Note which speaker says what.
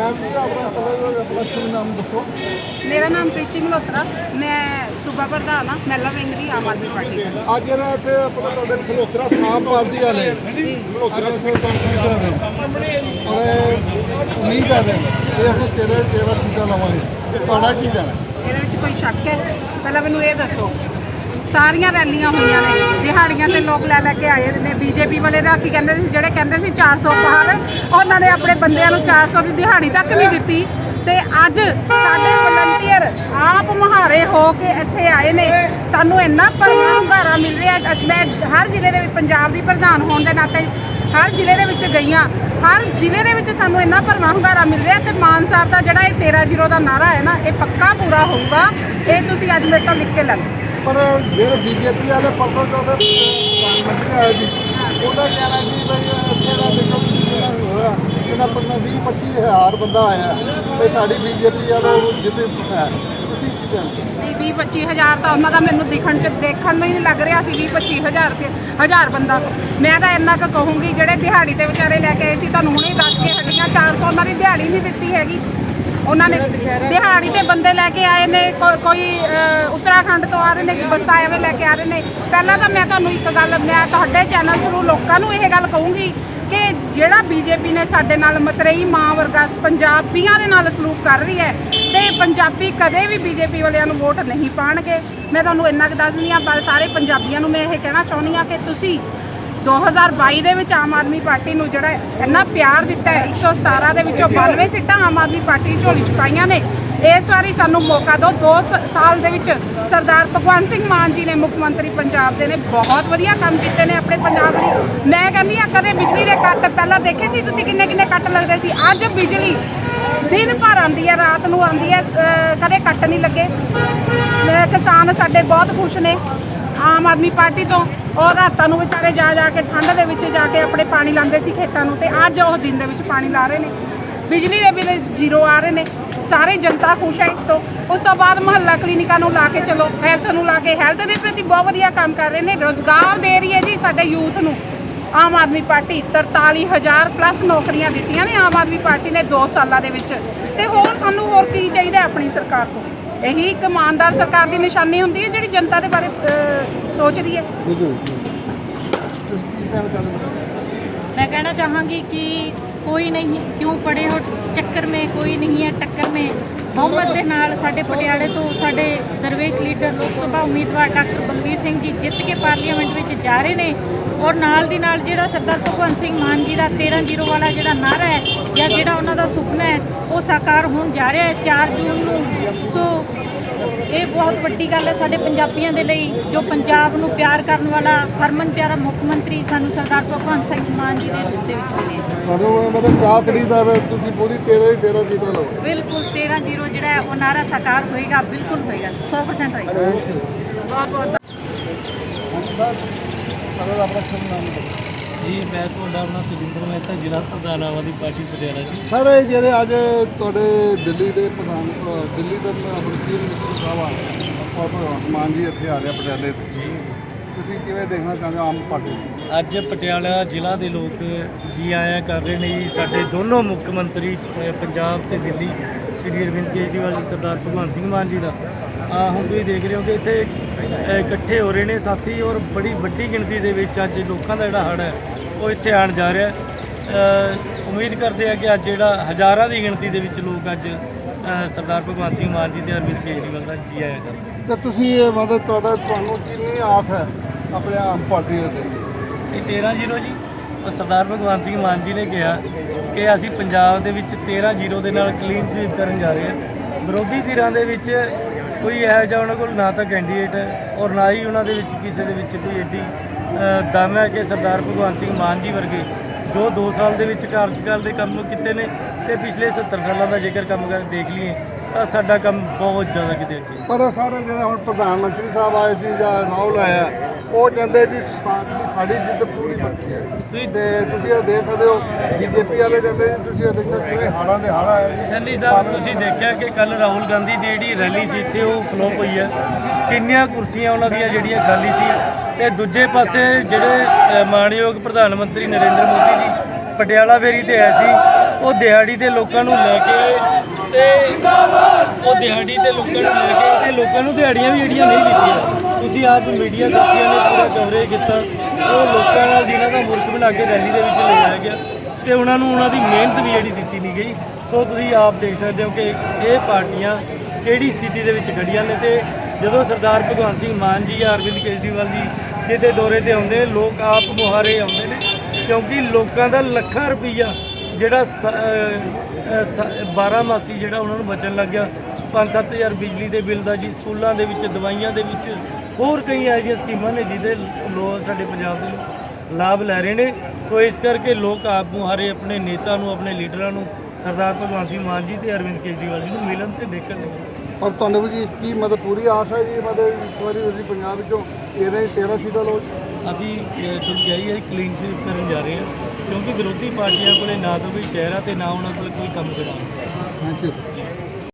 Speaker 1: ਆਪਣਾ ਸ਼ੁਭ ਨਾਮ ਦੱਸੋ?
Speaker 2: ਮੇਰਾ ਨਾਮ ਪ੍ਰੀਤੀ ਮਲਹੋਤਰਾ। ਮੈਂ ਸੂਬਾ ਪ੍ਰਧਾਨ ਹਾਂ। ਮਹਿਲਾ ਵਿੰਗ ਆਮ ਆਦਮੀ ਪਾਰਟੀ ਦਾ।
Speaker 1: ਅੱਜ ਜਿਹੜਾ ਇੱਥੇ ਆਪਣਾ ਤੁਹਾਡੇ ਖਲੋਤਰਾ ਆਮ ਪਾਰਟੀ ਵਾਲੇ। ਖਲੋਤਰਾ ਇੱਥੇ ਕਾਂਗਰਸ ਵਾਲੇ ਔਰ ਉਮੀਦ ਹੈ ਕਿ ਅਸੀਂ ਤੇਰੇ ਤੇਰਾ ਸੀਟਾਂ ਲਵਾਂਗੇ। ਤੁਹਾਡਾ ਕੀ ਜਾਣਾ
Speaker 2: ਇਹਦੇ ਵਿੱਚ ਕੋਈ ਸ਼ੱਕ ਹੈ? ਪਹਿਲਾਂ ਮੈਨੂੰ ਇਹ ਦੱਸੋ ਸਾਰੀਆਂ ਰੈਲੀਆਂ ਹੋਈਆਂ ਨੇ। ਦਿਹਾੜੀਆਂ ਤੇ ਲੋਕ ਲੈ ਲੈ ਕੇ ਆਏ ਨੇ। ਬੀਜੇਪੀ ਵਾਲੇ ਦਾ ਕੀ ਕਹਿੰਦੇ ਸੀ? ਜਿਹੜੇ ਕਹਿੰਦੇ ਸੀ 400 ਬਾਹਰ ਉਹਨਾਂ ਨੇ ਆਪਣੇ ਬੰਦਿਆਂ ਨੂੰ 400 ਦੀ ਦਿਹਾੜੀ ਤੱਕ ਨਹੀਂ ਦਿੱਤੀ। ਤੇ ਅੱਜ ਸਾਡੇ ਵਲੰਟੀਅਰ ਆਪ ਮਹਾਰੇ ਹੋ ਕੇ ਇੱਥੇ ਆਏ ਨੇ। ਸਾਨੂੰ ਇੰਨਾ ਭਰਵਾਂ ਹੁੰਗਾਰਾ ਮਿਲ ਰਿਹਾ ਮੈਂ ਹਰ ਜ਼ਿਲ੍ਹੇ ਦੇ ਵਿੱਚ, ਪੰਜਾਬ ਦੀ ਪ੍ਰਧਾਨ ਹੋਣ ਦੇ ਨਾਤੇ ਹਰ ਜ਼ਿਲ੍ਹੇ ਦੇ ਵਿੱਚ ਗਈਆਂ ਹਰ ਜ਼ਿਲ੍ਹੇ ਦੇ ਵਿੱਚ ਸਾਨੂੰ ਇੰਨਾ ਭਰਵਾਂ ਹੁੰਗਾਰਾ ਮਿਲ ਰਿਹਾ ਤੇ ਮਾਨ ਸਾਹਿਬ ਦਾ ਜਿਹੜਾ ਇਹ 13 ਜ਼ੀਰੋ ਦਾ ਨਾਰਾ ਹੈ ਨਾ, ਇਹ ਪੱਕਾ ਪੂਰਾ ਹੋਊਗਾ। ਇਹ ਤੁਸੀਂ ਅੱਜ ਮੇਰੇ ਤੋਂ ਲਿਖ ਕੇ ਲੈ ਲਓ
Speaker 1: ਪਰ ਜਿਹੜੇ ਬੀਜੇਪੀ ਵਾਲੇ ਪਰਸੋਂ ਤੋਂ ਪ੍ਰਧਾਨ ਮੰਤਰੀ ਆਏ ਸੀ ਉਹਦਾ ਕਹਿਣਾ ਸੀ ਬਈ ਇੱਥੇ ਦਾ ਦੇਖੋ ਵੀ ਜਿਹੜਾ ਹੋਇਆ ਇਹਨਾਂ ਪੰਨਾ 20 25 ਹਜ਼ਾਰ ਬੰਦਾ ਆਇਆ ਬਈ ਸਾਡੀ ਬੀਜੇਪੀ ਵਾਲੋ ਜਿੱਤੇ ਹੈ। ਤੁਸੀਂ ਕੀ ਕਹਿੰਦੇ
Speaker 2: ਨਹੀਂ 20 25 ਤਾਂ ਉਹਨਾਂ ਦਾ ਮੈਨੂੰ ਦਿਖਣ ਚ, ਦੇਖਣ ਨੂੰ ਹੀ ਨਹੀਂ ਲੱਗ ਰਿਹਾ ਸੀ 20 25 ਹਜ਼ਾਰ ਰੁਪਏ, ਹਜ਼ਾਰ ਬੰਦਾ। ਮੈਂ ਤਾਂ ਇੰਨਾ ਕੁ ਕਹੂੰਗੀ, ਜਿਹੜੇ ਦਿਹਾੜੀ ਤੇ ਵਿਚਾਰੇ ਲੈ ਕੇ ਆਏ ਸੀ, ਤੁਹਾਨੂੰ ਹੁਣੇ ਦੱਸ ਕੇ ਹਟੀਆਂ 400 ਉਹਨਾਂ ਦੀ ਦਿਹਾੜੀ ਨਹੀਂ ਦਿੱਤੀ ਹੈਗੀ। ਉਹਨਾਂ ਨੇ ਦਿਹਾੜੀ ਤੇ ਬੰਦੇ ਲੈ ਕੇ ਆਏ ਨੇ, ਕੋ- ਕੋਈ ਉੱਤਰਾਖੰਡ ਤੋਂ ਆ ਰਹੇ ਨੇ, ਬੱਸਾਂ ਐਵੇਂ ਲੈ ਕੇ ਆ ਰਹੇ ਨੇ। ਪਹਿਲਾਂ ਤਾਂ ਮੈਂ ਤੁਹਾਨੂੰ ਇੱਕ ਗੱਲ, ਮੈਂ ਤੁਹਾਡੇ ਚੈਨਲ ਥਰੂ ਲੋਕਾਂ ਨੂੰ ਇਹ ਗੱਲ ਕਹੂੰਗੀ ਕਿ ਜਿਹੜਾ ਬੀਜੇਪੀ ਨੇ ਸਾਡੇ ਨਾਲ ਮਤਰੇਈ ਮਾਂ ਵਰਗਾ ਪੰਜਾਬੀਆਂ ਦੇ ਨਾਲ ਸਲੂਕ ਕਰ ਰਹੀ ਹੈ ਤੇ ਪੰਜਾਬੀ ਕਦੇ ਵੀ ਬੀਜੇਪੀ ਵਾਲਿਆਂ ਨੂੰ ਵੋਟ ਨਹੀਂ ਪਾਣਗੇ। ਮੈਂ ਤੁਹਾਨੂੰ ਇੰਨਾ ਕੁ ਦੱਸਦੀ ਹਾਂ, ਪਰ ਸਾਰੇ ਪੰਜਾਬੀਆਂ ਨੂੰ ਮੈਂ ਇਹ ਕਹਿਣਾ ਚਾਹੁੰਦੀ ਹਾਂ ਕਿ ਤੁਸੀਂ 2022 ਦੇ ਵਿੱਚ ਆਮ ਆਦਮੀ ਪਾਰਟੀ ਨੂੰ ਜਿਹੜਾ ਇੰਨਾ ਪਿਆਰ ਦਿੱਤਾ ਹੈ 117 ਦੇ ਵਿੱਚੋਂ 92 ਸੀਟਾਂ ਆਮ ਆਦਮੀ ਪਾਰਟੀ ਝੋਲੀ ਚ ਪਾਈਆਂ ਨੇ। ਇਸ ਵਾਰੀ ਸਾਨੂੰ ਮੌਕਾ ਦਿਓ 2 ਸਾਲ ਦੇ ਵਿੱਚ ਸਰਦਾਰ ਭਗਵੰਤ ਸਿੰਘ ਮਾਨ ਜੀ ਨੇ ਮੁੱਖ ਮੰਤਰੀ ਪੰਜਾਬ ਦੇ ਨੇ ਬਹੁਤ ਵਧੀਆ ਕੰਮ ਕੀਤੇ ਨੇ ਆਪਣੇ ਪੰਜਾਬ ਲਈ। ਮੈਂ ਕਹਿੰਦੀ ਆ ਕਦੇ ਬਿਜਲੀ ਦੇ ਕੱਟ ਪਹਿਲਾਂ ਦੇਖੇ ਸੀ ਤੁਸੀਂ ਕਿੰਨੇ ਕਿੰਨੇ ਕੱਟ ਲੱਗਦੇ ਸੀ? ਅੱਜ ਬਿਜਲੀ ਦਿਨ ਭਰ ਆਉਂਦੀ ਹੈ, ਰਾਤ ਨੂੰ ਆਉਂਦੀ ਹੈ ਕਦੇ ਕੱਟ ਨਹੀਂ ਲੱਗੇ। ਕਿਸਾਨ ਸਾਡੇ ਬਹੁਤ ਖੁਸ਼ ਨੇ। ਆਮ ਆਦਮੀ ਪਾਰਟੀ ਤੋਂ ਔਰ ਰਾਤਾਂ ਨੂੰ ਵਿਚਾਰੇ ਜਾ ਜਾ ਕੇ ਠੰਡ ਦੇ ਵਿੱਚ ਜਾ ਕੇ ਆਪਣੇ ਪਾਣੀ ਲਾਉਂਦੇ ਸੀ ਖੇਤਾਂ ਨੂੰ ਤੇ ਅੱਜ ਉਹ ਦਿਨ ਦੇ ਵਿੱਚ ਪਾਣੀ ਲਾ ਰਹੇ ਨੇ। ਬਿਜਲੀ ਦੇ ਬਿੱਲ ਜ਼ੀਰੋ ਆ ਰਹੇ ਨੇ। ਸਾਰੇ ਜਨਤਾ ਖੁਸ਼ ਹੈ ਇਸ ਤੋਂ। ਉਸ ਤੋਂ ਬਾਅਦ ਮੁਹੱਲਾ ਕਲੀਨਿਕਾਂ ਨੂੰ ਲਾ ਕੇ ਚਲੋ ਹੈਲਥ ਨੂੰ ਲਾ ਕੇ ਹੈਲਥ ਦੇ ਪ੍ਰਤੀ ਬਹੁਤ ਵਧੀਆ ਕੰਮ ਕਰ ਰਹੇ ਨੇ। ਰੋਜ਼ਗਾਰ ਦੇ ਰਹੀ ਹੈ ਜੀ ਸਾਡੇ ਯੂਥ ਨੂੰ। ਆਮ ਆਦਮੀ ਪਾਰਟੀ 43000 ਪਲੱਸ ਨੌਕਰੀਆਂ ਦਿੱਤੀਆਂ ਨੇ ਆਮ ਆਦਮੀ ਪਾਰਟੀ ਨੇ 2 ਸਾਲਾਂ ਦੇ ਵਿੱਚ। ਤੇ ਹੋਰ ਸਾਨੂੰ ਹੋਰ ਕੀ ਚਾਹੀਦਾ ਆਪਣੀ ਸਰਕਾਰ ਤੋਂ? ਇਹੀ ਇੱਕ ਇਮਾਨਦਾਰ ਸਰਕਾਰ ਦੀ ਨਿਸ਼ਾਨੀ ਹੁੰਦੀ ਹੈ ਜਿਹੜੀ ਜਨਤਾ ਦੇ ਬਾਰੇ ਸੋਚਦੀ ਹੈ।
Speaker 1: ਮੈਂ ਕਹਿਣਾ
Speaker 3: ਚਾਹਾਂਗੀ ਕਿ ਕੋਈ ਨਹੀਂ ਕਿਉਂ ਪੜੇ ਹੋ? ਚੱਕਰ ਕੋਈ ਨਹੀਂ ਹੈ ਟੱਕਰ ਨੇ ਬਹੁਮਤ ਦੇ ਨਾਲ ਸਾਡੇ ਪਟਿਆਲੇ ਤੋਂ ਸਾਡੇ ਦਰਵੇਸ਼ ਲੀਡਰ ਲੋਕ ਸਭਾ ਉਮੀਦਵਾਰ ਡਾਕਟਰ ਬਲਬੀਰ ਸਿੰਘ ਜੀ ਜਿੱਤ ਕੇ ਪਾਰਲੀਮੈਂਟ ਵਿੱਚ ਜਾ ਰਹੇ ਨੇ ਔਰ ਨਾਲ ਦੀ ਨਾਲ ਜਿਹੜਾ ਸਰਦਾਰ ਭਗਵੰਤ ਸਿੰਘ ਮਾਨ ਜੀ ਦਾ 13-0 ਵਾਲਾ ਜਿਹੜਾ ਨਾਰਾ ਹੈ ਜਾਂ ਜਿਹੜਾ ਉਹਨਾਂ ਦਾ ਸੁਪਨਾ ਹੈ, ਉਹ ਸਾਕਾਰ ਹੋਣ ਜਾ ਰਿਹਾ ਹੈ। 4 ਜੂਨ ਨੂੰ, ਸੋ ਇਹ ਬਹੁਤ ਵੱਡੀ ਗੱਲ ਹੈ ਸਾਡੇ ਪੰਜਾਬੀਆਂ ਦੇ ਲਈ ਜੋ ਪੰਜਾਬ ਨੂੰ ਪਿਆਰ ਕਰਨ ਵਾਲਾ ਹਰਮਨ ਪਿਆਰਾ ਮੁੱਖ ਮੰਤਰੀ ਸਾਨੂੰ ਸਰਦਾਰ ਭਗਵੰਤ ਸਿੰਘ ਮਾਨ ਜੀ ਦੇ ਰੂਪ ਦੇ ਵਿੱਚ ਮਿਲਿਆ
Speaker 1: ਤੁਹਾਨੂੰ ਮਤਲਬ ਚਾਹ ਤਰੀ ਦਾ ਵੇ ਤੁਸੀਂ ਪੂਰੀ ਤੇਰੇ ਹੀ ਤੇਰਾ ਸੀਟਾਂ ਲਓ।
Speaker 3: ਬਿਲਕੁਲ 13 ਜ਼ੀਰੋ ਜਿਹੜਾ ਹੈ ਉਹ ਨਾਰਾ ਸਾਕਾਰ ਹੋਏਗਾ ਬਿਲਕੁਲ ਹੋਏਗਾ 100% ਹੋਏਗਾ।
Speaker 2: ਬਹੁਤ ਬਹੁਤ
Speaker 1: ਸਰ ਸਰ ਆਪਣਾ ਨਾਮ ਦੱਸੋ।
Speaker 4: ਜੀ ਮੈਂ ਤੁਹਾਡਾ ਆਪਣਾ ਸੁਰਿੰਦਰ ਮਹਿਤਾ ਜ਼ਿਲ੍ਹਾ ਪ੍ਰਧਾਨ ਆਦਮੀ ਪਾਰਟੀ ਪਟਿਆਲਾ ਜੀ।
Speaker 1: ਸਰ ਇਹ ਜਿਹੜੇ ਅੱਜ ਤੁਹਾਡੇ ਦਿੱਲੀ ਦੇ ਪ੍ਰਧਾਨ ਦਿੱਲੀ ਦੇ ਆਪਣੇ ਚੀਫ ਮਿਨਿਸਟਰ ਸਾਹਿਬ ਆ ਔਰ ਭਗਵੰਤ ਮਾਨ ਜੀ ਇੱਥੇ ਆ ਰਹੇ ਪਟਿਆਲੇ ਤੇ। ਤੁਸੀਂ ਕਿਵੇਂ ਦੇਖਣਾ ਚਾਹੁੰਦੇ ਹੋ ਆਮ ਪਾਰਟੀ?
Speaker 4: ਅੱਜ ਪਟਿਆਲਾ ਜ਼ਿਲ੍ਹਾ ਦੇ ਲੋਕ ਜੀ ਆਇਆਂ ਕਰ ਰਹੇ ਨੇ ਜੀ। ਸਾਡੇ ਦੋਨੋਂ ਮੁੱਖ ਮੰਤਰੀ ਪੰਜਾਬ ਤੇ ਦਿੱਲੀ ਸ਼੍ਰੀ ਅਰਵਿੰਦ ਕੇਜਰੀਵਾਲ ਜੀ ਸਰਦਾਰ ਭਗਵੰਤ ਸਿੰਘ ਮਾਨ ਜੀ ਦਾ। ਆ ਹੁਣ ਤੁਸੀਂ ਦੇਖ ਰਹੇ ਹੋ ਕਿ ਇੱਥੇ ਇਕੱਠੇ ਹੋ ਰਹੇ ਨੇ ਸਾਥੀ ਔਰ ਬੜੀ ਵੱਡੀ ਗਿਣਤੀ ਦੇ ਵਿੱਚ ਅੱਜ ਲੋਕਾਂ ਦਾ ਜਿਹੜਾ ਹੜ ਹੈ ਉਹ ਇੱਥੇ ਆਣ ਜਾ ਰਿਹਾ ਉਮੀਦ ਕਰਦੇ ਆ ਕਿ ਅੱਜ ਜਿਹੜਾ ਹਜ਼ਾਰਾਂ ਦੀ ਗਿਣਤੀ ਦੇ ਵਿੱਚ ਲੋਕ ਅੱਜ ਸਰਦਾਰ ਭਗਵੰਤ ਸਿੰਘ ਮਾਨ ਜੀ ਤੇ ਅਰਵਿੰਦ ਕੇਜਰੀਵਾਲ ਦਾ ਜੀ ਆਇਆਂ ਕਰਦੇ
Speaker 1: ਤੇ ਤੁਸੀਂ ਇਹ ਮਤਲਬ ਤੁਹਾਡਾ ਤੁਹਾਨੂੰ ਕਿੰਨੀ ਆਸ ਹੈ ਆਪਣੇ ਆਮ ਪਾਰਟੀ ਦੇ
Speaker 4: ਇਹ 13-0 ਜੀ। ਉਹ ਸਰਦਾਰ ਭਗਵੰਤ ਸਿੰਘ ਮਾਨ ਜੀ ਨੇ ਕਿਹਾ ਕਿ ਅਸੀਂ ਪੰਜਾਬ ਦੇ ਵਿੱਚ 13-0 ਦੇ ਨਾਲ ਕਲੀਨ ਸਵੀਪ ਕਰਨ ਜਾ ਰਹੇ ਹਾਂ। ਵਿਰੋਧੀ ਧਿਰਾਂ ਦੇ ਵਿੱਚ ਕੋਈ ਇਹੋ ਜਿਹਾ ਉਹਨਾਂ ਕੋਲ ਨਾ ਤਾਂ ਕੈਂਡੀਡੇਟ ਹੈ ਔਰ ਨਾ ਹੀ ਉਹਨਾਂ ਦੇ ਵਿੱਚ ਕਿਸੇ ਦੇ ਵਿੱਚ ਕੋਈ ਐਡੀ ਦਮ ਹੈ ਕਿ ਸਰਦਾਰ ਭਗਵੰਤ ਸਿੰਘ ਮਾਨ ਜੀ ਵਰਗੇ ਜੋ 2 ਸਾਲ ਦੇ ਵਿੱਚ ਕਾਰਜਕਾਲ ਦੇ ਕੰਮ ਨੂੰ ਕੀਤੇ ਨੇ ਤੇ ਪਿਛਲੇ 70 ਸਾਲਾਂ ਦਾ ਜੇਕਰ ਕੰਮ ਕਰ ਦੇਖ ਲਈਏ, ਤਾਂ ਸਾਡਾ ਕੰਮ ਬਹੁਤ ਜ਼ਿਆਦਾ ਕਿਤੇ ਅੱਗੇ ਹੈ।
Speaker 1: ਪਰ ਸਾਰੇ ਜਿਹੜੇ ਹੁਣ ਪ੍ਰਧਾਨ ਮੰਤਰੀ ਸਾਹਿਬ ਆਏ ਸੀ ਜਾਂ ਰਾਹੁਲ ਆਇਆ, ਉਹ ਕਹਿੰਦੇ ਜੀ ਸਾਡੀ ਜਿੱਦ ਹੈ
Speaker 4: ਤੁਸੀਂ-
Speaker 1: ਤੇ ਤੁਸੀਂ ਇਹ ਦੇਖ ਸਕਦੇ ਹੋ ਬੀਜੇਪੀ ਵਾਲੇ ਕਹਿੰਦੇ ਜੀ ਤੁਸੀਂ ਇਹ ਦੇਖੋ ਕਿਵੇਂ ਹਾੜਾਂ ਦੇ ਹਾੜਾ ਆਇਆ ਜੀ।
Speaker 4: ਸ਼ੈਲੀ ਸਾਹਿਬ ਤੁਸੀਂ ਦੇਖਿਆ ਕਿ ਕੱਲ ਰਾਹੁਲ ਗਾਂਧੀ ਦੀ ਜਿਹੜੀ ਰੈਲੀ ਸੀ ਇੱਥੇ ਉਹ ਫਲੋਪ ਹੋਈ ਹੈ। ਕਿੰਨੀਆਂ ਕੁਰਸੀਆਂ ਉਹਨਾਂ ਦੀਆਂ ਜਿਹੜੀਆਂ ਖਾਲੀ ਸੀ। ਤੇ ਦੂਜੇ ਪਾਸੇ ਜਿਹੜੇ ਮਾਣਯੋਗ ਪ੍ਰਧਾਨ ਮੰਤਰੀ ਨਰਿੰਦਰ ਮੋਦੀ ਜੀ ਪਟਿਆਲਾ ਫੇਰੀ ਤੇ ਆਏ ਸੀ। ਉਹ ਦਿਹਾੜੀ ਦੇ ਲੋਕਾਂ ਨੂੰ ਲੈ ਕੇ ਤੇ ਉਹ ਦਿਹਾੜੀ ਤੇ ਲੋਕਾਂ ਨੂੰ ਲੈ ਕੇ ਤੇ ਲੋਕਾਂ ਨੂੰ ਦਿਹਾੜੀਆਂ ਵੀ ਜਿਹੜੀਆਂ ਨਹੀਂ ਦਿੱਤੀਆਂ। ਤੁਸੀਂ ਆਪ ਮੀਡੀਆ ਸਾਥੀਆਂ ਨੇ ਪੂਰਾ ਕਵਰੇਜ ਕੀਤਾ। ਉਹ ਲੋਕਾਂ ਨਾਲ ਜਿਨ੍ਹਾਂ ਦਾ ਮੁਲਕ ਬਣਾ ਕੇ ਰੈਲੀ ਦੇ ਵਿੱਚ ਲਿਆਇਆ ਗਿਆ। ਤੇ ਉਹਨਾਂ ਨੂੰ ਉਹਨਾਂ ਦੀ ਮਿਹਨਤ ਵੀ ਜਿਹੜੀ ਦਿੱਤੀ ਨਹੀਂ ਗਈ। ਸੋ ਤੁਸੀਂ ਆਪ ਦੇਖ ਸਕਦੇ ਹੋ ਕਿ ਇਹ ਪਾਰਟੀਆਂ ਕਿਹੜੀ ਸਥਿਤੀ ਦੇ ਵਿੱਚ ਖੜੀਆਂ ਨੇ ਤੇ ਜਦੋਂ ਸਰਦਾਰ ਭਗਵੰਤ ਸਿੰਘ ਮਾਨ ਜੀ ਜਾਂ ਅਰਵਿੰਦ ਕੇਜਰੀਵਾਲ ਜੀ ਕਿਤੇ ਦੌਰੇ ਤੇ ਆਉਂਦੇ, ਲੋਕ ਆਪ ਮੁਹਾਰੇ ਆਉਂਦੇ ਨੇ। ਕਿਉਂਕਿ ਲੋਕਾਂ ਦਾ ਲੱਖਾਂ ਰੁਪਈਆ ਜਿਹੜਾ 12 ਮਾਸੀ ਜਿਹੜਾ ਉਹਨਾਂ ਨੂੰ ਬਚਣ ਲੱਗ ਗਿਆ। 5-7000 ਬਿਜਲੀ ਦੇ ਬਿੱਲ ਦਾ ਜੀ ਸਕੂਲਾਂ ਦੇ ਵਿੱਚ ਦਵਾਈਆਂ ਦੇ ਵਿੱਚ ਹੋਰ ਕਈ ਇਹੋ ਜਿਹੀਆਂ ਸਕੀਮਾਂ ਨੇ ਜਿਹਦੇ ਲੋਕ ਸਾਡੇ ਪੰਜਾਬ ਦੇ ਲਾਭ ਲੈ ਰਹੇ ਨੇ। ਸੋ ਇਸ ਕਰਕੇ ਲੋਕ ਆਪ ਮੁਹਾਰੇ ਆਪਣੇ ਨੇਤਾ ਨੂੰ ਆਪਣੇ ਲੀਡਰਾਂ ਨੂੰ ਸਰਦਾਰ ਭਗਵੰਤ ਸਿੰਘ ਮਾਨ ਜੀ ਤੇ ਅਰਵਿੰਦ ਕੇਜਰੀਵਾਲ ਜੀ ਨੂੰ ਮਿਲਣ ਤੇ ਦੇਖਣ
Speaker 1: ਪਰ ਤੁਹਾਨੂੰ ਵੀ ਜੀ ਕੀ ਮਤਲਬ ਪੂਰੀ ਆਸ ਹੈ ਜੀ? ਮਤਲਬ ਇਸ ਵਾਰੀ ਅਸੀਂ ਪੰਜਾਬ ਵਿੱਚੋਂ 13 13 ਸੀਟਾਂ ਲੋ
Speaker 4: ਅਸੀਂ ਤੁਹਾਨੂੰ ਕਹੀਏ ਕਲੀਨ ਸਵੀਪ ਕਰਨ ਜਾ ਰਹੇ ਹਾਂ। ਕਿਉਂਕਿ ਵਿਰੋਧੀ ਪਾਰਟੀਆਂ ਕੋਲੇ ਨਾ ਤਾਂ ਕੋਈ ਚਿਹਰਾ ਤੇ ਨਾ ਉਹਨਾਂ ਕੋਲ ਕੋਈ ਕੰਮ ਕਰਾਉਣ।
Speaker 1: Thank you